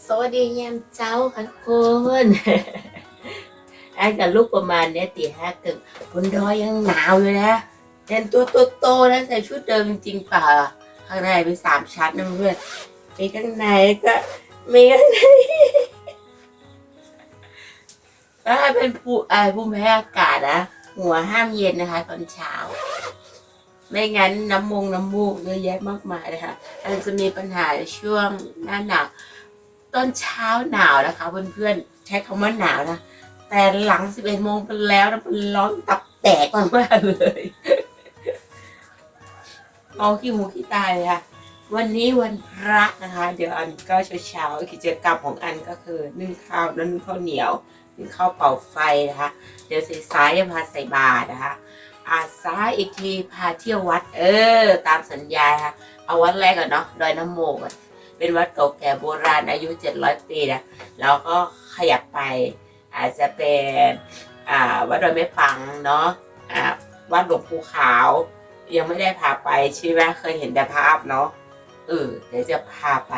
สวัสดียามเจ้าค่ะทุกคนอันกับลูกประมาณเนี้ยตีห้าตึงบนดอยยังหนาวอยู่นะแต่งตัวโตๆนะใส่ชุดเดิมจริงๆป่าข้างในเป็นสามชั้นนะเพื่อนมีข้างในก็มีข้างในถ้าเป็นผู้เอ่อภูมิแพ้อากาศนะหัวห้ามเย็นนะคะ ตอนเช้า ไม่งั้นน้ำมงน้ำมูกเยอะแยะมากมายนะคะอันจะมีปัญหาช่วงหน้าหนาว ตอนเช้าหนาวนะคะเพื่อนๆใช้คำว่าหนาวนะแต่หลัง11โมงไปแล้วนะมันร้อนตับแตกมากๆเลยเอาขี้หูขี้ตายเลยค่ะ วันนี้วันพระนะคะ เดี๋ยวอันก็เช้าๆกิจกรรมของอันก็คือนึ่งข้าวแล้วนึ่งข้าวเหนียวนึ่งข้าวเป่าไฟนะคะ เดี๋ยวสายๆจะพาใส่บาตรนะคะอาซ้ายอีกทีพาเที่ยววัด เออ ตามสัญญาค่ะเอาวัดแรกก่อนเนาะดอยน้ำโมก่อน เป็นวัดเก่าแก่โบราณอายุ 700 ปีนะแล้วก็ขยับไป อาจจะเป็นวัดดอยแม่ปังเนาะอ่าวัดหลวงปู่ขาว ยังไม่ได้พาไปใช่ไหมเคยเห็นแต่ภาพเนาะเออเดี๋ยวจะพาไป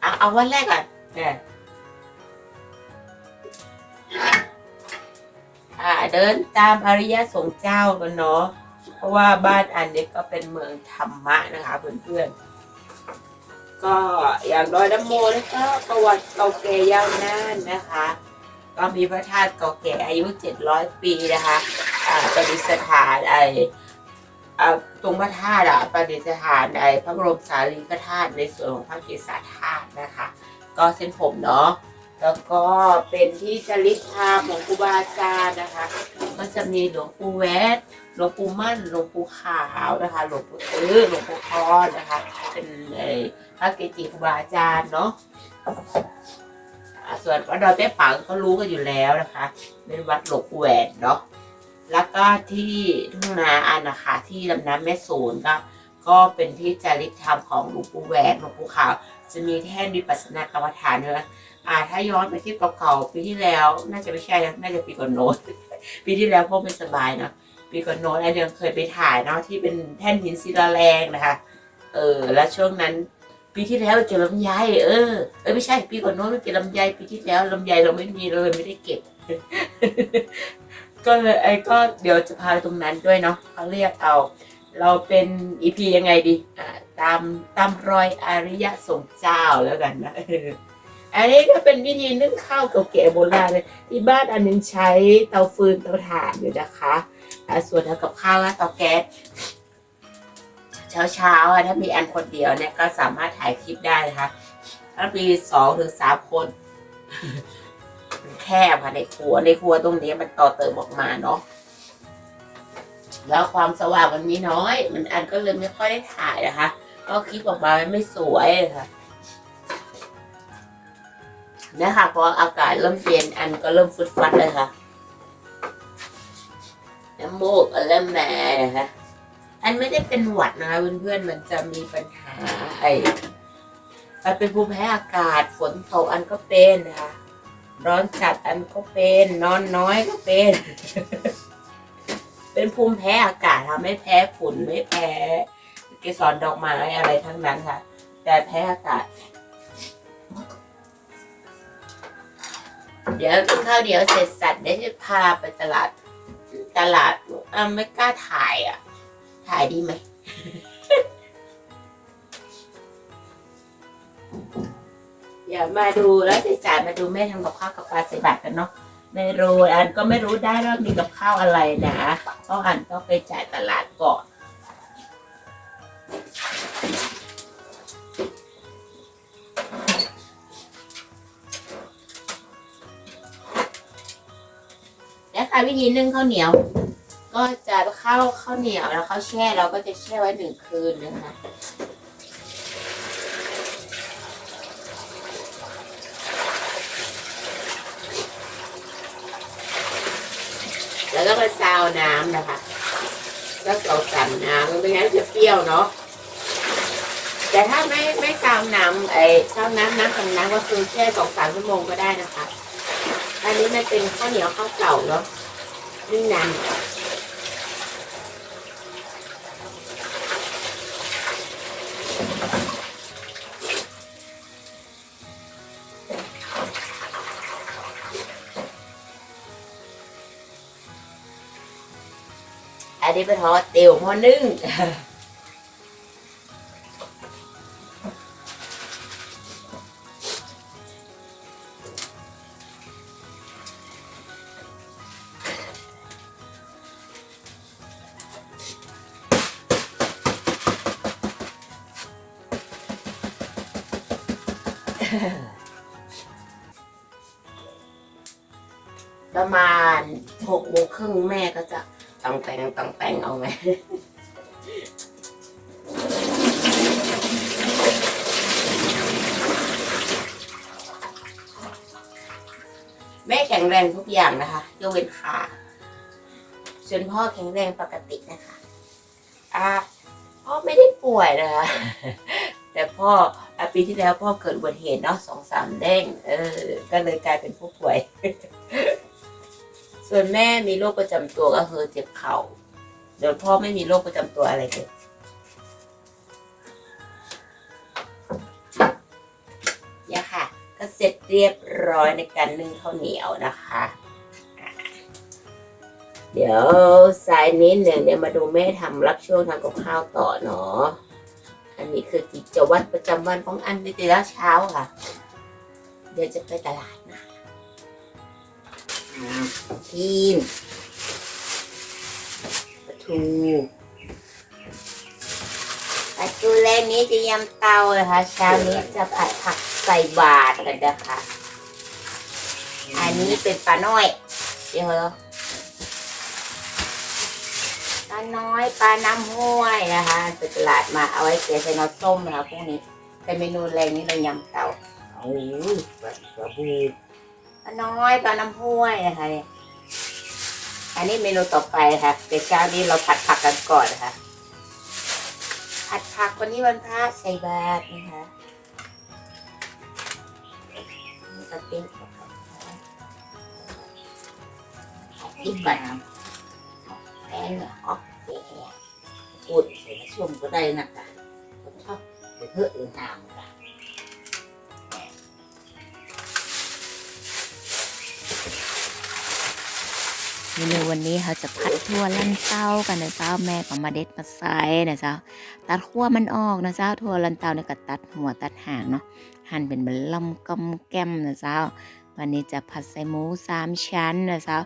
เอาเอาวันแรกก่อนเนี่ยเดินตามอริยสงฆ์เจ้ากันเนาะเพราะว่าบ้านอันนี้ก็เป็นเมืองธรรมะนะคะเพื่อนๆ ก็อย่างดอยน้ำโมนี่ก็ประวัติเก่าแก่ยาวนานนะคะ ก็มีพระธาตุเก่าแก่อายุ 700 ปีนะคะประดิษฐานไอตรงพระธาตุอะประดิษฐานไอพระบรมสารีริกธาตุในส่วนของพระเกศาธาตุนะคะ ก็เส้นผมเนาะแล้วก็เป็นที่จริตธรรมของครูบาอาจารย์นะคะ ก็จะมีหลวงปู่แวดหลวงปู่มั่น หลวงปู่ขาวนะคะ หลวงปู่ตื้อหลวงปู่ทอนนะคะ เป็นไอพระเกจิครูบาอาจารย์เนาะส่วนวัดดอยแม่ปังก็รู้กันอยู่แล้วนะคะ เป็นวัดหลวงปู่แหวนเนาะแล้วก็ที่ทุ่งนาอานะคะที่ลำน้ำแม่สูนก็ก็เป็นที่จาริกธรรมของหลวงปู่แหวนหลวงปู่ขาว จะมีแท่นวิปัสสนากรรมฐานเนอะอ่าถ้าย้อนไปที่เก่าๆปีที่แล้ว น่าจะไม่ใช่นะน่าจะปีก่อนโน้น ปีที่แล้วพวกไม่สบายเนาะปีก่อนโน้นไอเดียเคยไปถ่ายเนาะที่เป็นแท่นหินศิลาแรงนะคะเออ แล้วช่วงนั้น ปีที่แล้วเก็บลำไยเออเออไม่ใช่ ปีก่อนโน้นไม่เก็บลำไยปีที่แล้วลำไยเราไม่มีเราเลยไม่ได้เก็บ ก็เลยไอ้ก็เดี๋ยวจะพาไปตรงนั้นด้วยเนาะเขาเรียกเอา เราเป็นอีพียังไงดีอ่าตามตามรอยอริยสงเจ้าแล้วกันนะ อันนี้ก็เป็นวิธีนึ่งข้าวเก่าแก่โบราณเลยที่บ้านอันนึงใช้เตาฟืนเตาถ่านอยู่นะคะส่วนทำกับข้าวก็เตาแก๊สเช้าเช้าถ้ามีอันคนเดียวเนี่ยก็สามารถถ่ายคลิปได้นะคะถ้ามีสองถึงสามคนมันแคบค่ะในครัวในครัวตรงนี้มันต่อเติมออกมาเนาะแล้วความสว่างมันมีน้อย มันอันก็เลยไม่ค่อยได้ถ่ายนะคะก็คลิปออกมาไม่สวยค่ะ เนี่ยค่ะพออากาศเริ่มเปลี่ยนอันก็เริ่มฟุดฟัดเลยค่ะน้ำมูกก็เริ่มแม่นะคะอันไม่ได้เป็นหวัดนะคะเพื่อนๆมันจะมีปัญหาไอ้มันเป็นภูมิแพ้อากาศฝนตกอันก็เป็นนะคะร้อนจัดอันก็เป็น นอนน้อยก็เป็น เป็นภูมิแพ้อากาศค่ะไม่แพ้ฝุ่นไม่แพ้เกสรดอกไม้อะไรทั้งนั้นค่ะ แต่แพ้อากาศ เดี๋ยวกินข้าวเดี๋ยวเสร็จสัตว์เดี๋ยวจะพาไปตลาด ตลาดอะไม่กล้าถ่ายอะ ถ่ายดีไหมเดี๋ยวมาดูแล้วสายมาดูแม่ทำกับข้าวกับปลาใส่บาตรกันเนาะไม่รู้อันก็ไม่รู้ได้ว่ามีกับข้าวอะไรนะเพราะอันต้องไปจ่ายตลาดก่อน แล้วิธีนึ่งข้าวเหนียว ก็จะเข้าวข้าวเหนียวแล้วข้าวแช่เราก็จะแช่ไว้หนึ่งคืนนะคะแล้วก็มาซาวน้ำนะคะ ก็เราสั่นน้ำไม่งั้นจะเปรี้ยวเนาะ แต่ถ้าไม่ไม่ซาวน้ำไอ้ซาวน้ำน้ำกับน้ำก็คือแค่สองสามชั่วโมงก็ได้นะคะ อันนี้มันเป็นข้าวเหนียวข้าวเก่าเนาะ นี่นะอันนี้เป็นหอเตี๋ยวหอนึ่ง หกโมงครึ่งแม่ก็จะต้องแต่งต้องแต่งเอาไหมแม่แข็งแรงทุกอย่างนะคะยกเว้นขาส่วนพ่อแข็งแรงปกตินะคะอ่าพ่อไม่ได้ป่วยนะคะแต่พ่อปีที่แล้วพ่อเกิดอุบัติเหตุเนาะสองสามเด้งเออ ก็เลยกลายเป็นผู้ป่วย ส่วนแม่มีโรคประจำตัวก็คือเจ็บเข่าโดยพ่อไม่มีโรคประจำตัวอะไรเลยเนี่ยค่ะ ก็เสร็จเรียบร้อยในการนึ่งข้าวเหนียวนะคะ เดี๋ยวสายนี้หนึ่งเนี่ยมาดูแม่ทำรับช่วงทำกับข้าวต่อเนาะอันนี้คือกิจวัตรประจำวันของอันในแต่ละเช้าค่ะ เดี๋ยวจะไปตลาดนะ ทีนปลาทูปลาทูแรกนี้จะยำเตานะคะเช้านี้จะผัดผักใส่บาตรกันนะคะ อันนี้เป็นปลาน้อย เดี๋ยวเหรอปลาน้อยปลาน้ำห้วยนะคะไปตลาดมาเอาไว้เสียใส่น้ำส้มนะคะพวกนี้แต่เมนูแรงนี้เรายำเตาเอาแบบกระบู ปลาน้อยปลาน้ำห้วยนะคะเนี่ยอันนี้เมนูต่อไปค่ะเดี๋ยวเช้านี้เราผัดผักกันก่อนนะคะผัดผักวันนี้วันพระใส่บาตรนะคะนี่ก็เป็นอีกก่อนแป้งเหรออ๋อพูดใส่ในส้วมก็ได้นะกะชอบเพื่ออื่นตามกะ เมนูวันนี้เขาจะผัดทั่วลั่นเต้ากันนะเจ้าแม่ก็มาเด็ดมาใส่นะเจ้าตัดขั้วมันออกนะเจ้าทั่วลั่นเต้าเนี่ยก็ตัดหัวตัดหางเนาะหั่นเป็นบะลำกำแก้มนะเจ้า วันนี้จะผัดใส่หมูสามชั้นนะเจ้า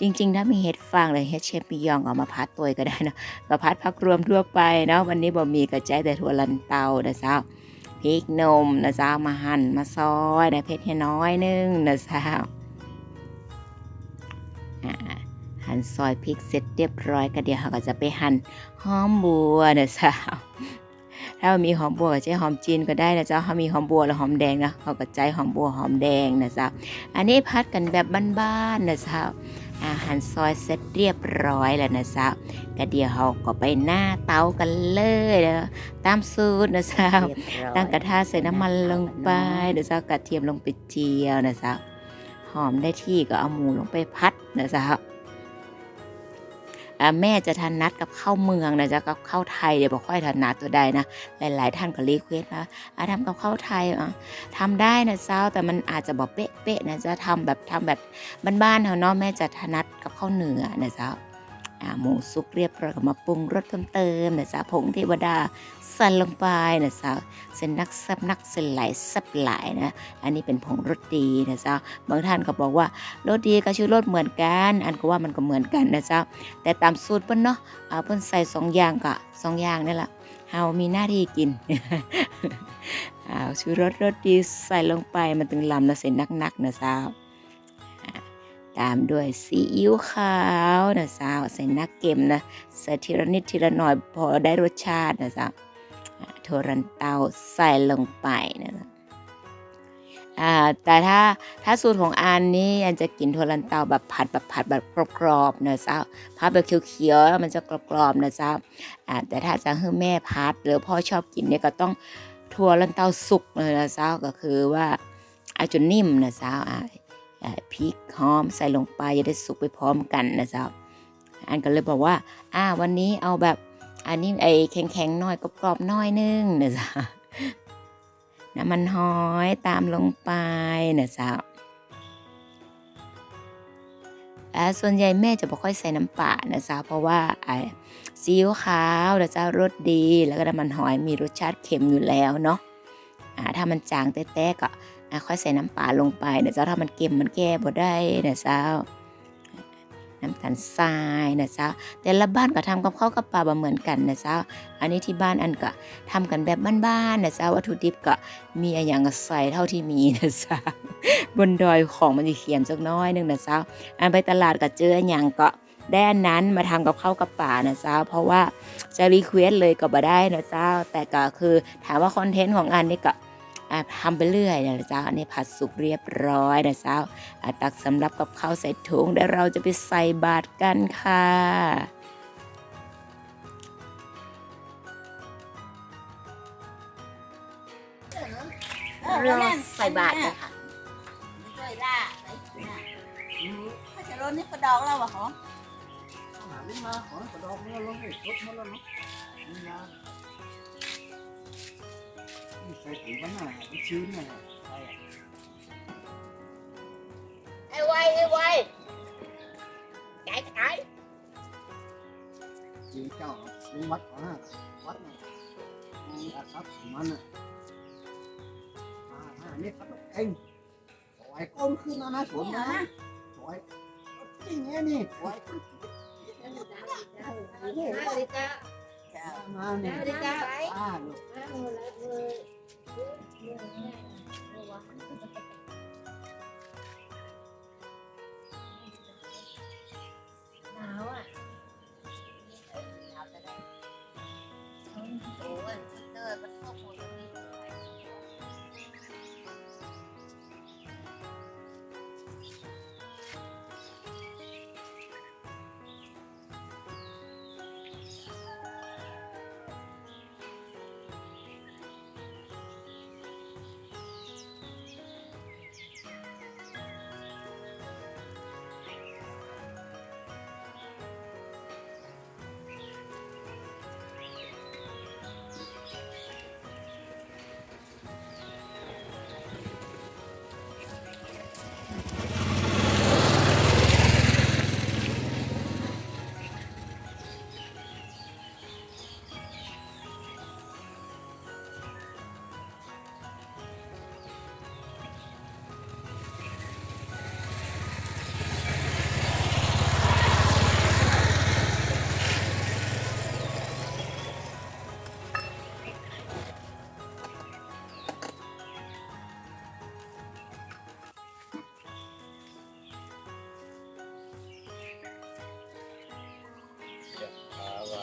จริง ๆ ถ้ามีเห็ดฟางหรือเห็ดเชฟปิยองเอามาพัดตัวก็ได้นะก็พัดพักรวมทั่วไปเนาะวันนี้บ่มีกระจายแต่ทั่วลันเตานะเจ้าพริกนมนะเจ้ามาหั่นมาซอยนะเผ็ดให้น้อยนึงนะเจ้า หั่นซอยพริกเสร็จเรียบร้อยก็เดี๋ยวเราก็จะไปหั่นหอมบัวนะเจ้าถ้ามีหอมบัวก็ใช้หอมจีนก็ได้นะเจ้าถ้ามีหอมบัวแล้วหอมแดงนะเขาก็ใช้หอมบัวหอมแดงนะเจ้าอันนี้พัดกันแบบบ้านๆนะเจ้าอาหารซอยเสร็จเรียบร้อยแล้วนะเจ้าก็เดี๋ยวเราก็ไปหน้าเตากันเลยนะตามสูตรนะเจ้าตั้งกระทะใส่น้ำมันลงไปเดี๋ยวเจ้ากระเทียมลงไปเจียวนะเจ้าหอมได้ที่ก็เอาหมูลงไปพัดนะเจ้าอ่า แม่จะทันนัดกับข้าวเมืองนะจ๊ะกับข้าวไทยเดี๋ยวบอกค่อยทันนัดตัวใดนะหลายๆ ท่านก็รีเควส์มาทำกับข้าวไทยอะทำได้นะเจ้าแต่มันอาจจะบอกเป๊ะๆนะจะทำแบบทำแบบบ้านๆเฮาเนาะแม่จะทันนัดกับข้าวเหนือนะเจ้าอ่าหมูสุกเรียบร้อยก็มาปรุงรสเพิ่มเติมนะจ๊ะผงเทวดา ใส่ลงไปนะเจ้าเส้นนักซ่บนักเส้นไหลซ่บหลนะ อันนี้เป็นผงรสดีนะเจ้าบางท่านก็บอกว่ารสดีกับชื่อรสเหมือนกัน อันก็ว่ามันก็เหมือนกันนะเจ้าแต่ตามสูตรเพิ่นเนาะเอาเพิ่นใส่สองอย่างกะสองอย่างนี่แหละเฮามีหน้าที่กินเอาชูรสรสดีใส่ลงไปมันถึงลำนะเส้นนักๆนะจ้าอ่าตามด้วยซีอิ๊วขาวนะเจ้าใส่นักเก็มนะใส่ทีละนิดทีละหน่อยพอได้รสชาตินะเจ้าอ่าโทรันเตาใส่ลงไปนะเจ้าอ่าแต่ถ้าถ้าสูตรของอันนี้อันจะกินโทรันเตาแบบผัดแบบผัดแบบกรอบๆนะเจ้าผัดแบบเขียวๆมันจะกรอบๆนะเจ้าอ่าแต่ถ้าจะให้แม่พัดหรือพ่อชอบกินเนี่ยก็ต้องทัวรันเตาสุกเลยนะเจ้าก็คือว่าเอาจนนิ่มนะเจ้าอ่าอ่าพริกหอมใส่ลงไปจะได้สุกไปพร้อมกันนะเจ้าอันก็เลยบอกว่าอ่าวันนี้เอาแบบ อันนี้ไอ้แข็งๆหน่อยกรอบๆน่อยนึงนะจ้าน้ำมันหอยตามลงไปนะจ้าอ่าส่วนใหญ่แม่จะบ่ค่อยใส่น้ำปลานะจ๊ะเพราะว่าอ่าซีอิ๊วขาวนะจ๊ะรสดีแล้วก็น้ำมันหอยมีรสชาติเค็มอยู่แล้วเนาะถ้ามันจางแต้ๆก็ค่อยใส่น้ำปลาลงไปนะจ๊ะถ้ามันเค็มมันแก้บ่ได้นะจ๊ะ น้ำตาลทรายนะจ๊ะแต่ละบ้านก็ทำกับข้าวกับปลาบ่เหมือนกันนะจ๊ะอันนี้ที่บ้านอันก็ทำกันแบบบ้านๆนะจ๊ะวัตถุดิบก็มีอะไรอย่างใส่เท่าที่มีนะจ๊ะบนดอยของมันจะเขียมสักน้อยนึงนะจ๊ะอันไปตลาดก็เจออย่างก็ได้อันนั้นมาทำกับข้าวกับป่านะจ๊ะเพราะว่าจะรีเควสเลยก็บ่ได้นะจ๊ะแต่ก็คือถามว่าคอนเทนต์ของอันนี่ก็ ทำไปเรื่อยนะจ๊ะอันนี้ผัดสุกเรียบร้อยนะจ๊ะอะตักสำรับกับข้าวใส่ถุงเดี๋ยวเราจะไปใส่บาตรกันค่ะรอใส่บาตรเลเลยยค่ะช่วยล่าไปน่ะถ้าจะรถนี่กระดองแล้ววะหรอหาลิ้นมาขอกระดองเนื้อลงให้ครบหมดแล้วเนาะ ลิ้นมานี่ใส่ถุงกันน่ะมันชื้นน่ะใช่อะไอ้ไวไอ้ไวไก่ไก่จริงเจ้าลุงวัดของน่ะวัดน่ะมีอาทรัพย์ของมันน่ะอ่าอ่านี่ครับเองสวยก้มขึ้นนะนะสวนนะสวยจริงไงนี่สวยมาเนี่ยอ่าลูก ห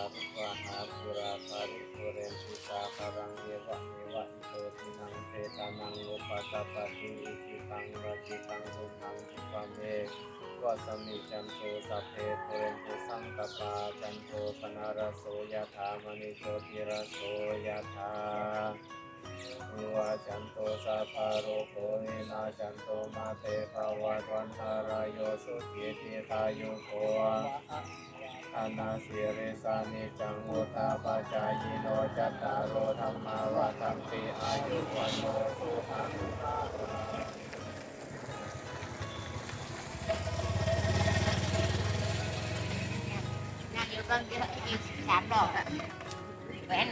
ถาวาริวาหาปุราปาริปุเรนติสาคารังเยวะเมวะอิโตทินังเปตานังอุปตปปติอิทิตังรัจิตังสุนังสุปะเมวะสมิจันโตสัพเพปุเรนตุสังกปาจันโทปนารโสยะถามณิโชติระโสยะถาวิวาจันโตสัพพะโรโควินาจันโตมาเตภวัตวันตารายโยสุขีติคายุโก อานาสิริสานิจังวุธาปจายโนจัตตารโอธรรมาวาทัมติอายุวันโนสุขังนั่งอยู่กันเยอะอีกสามดอกแหวน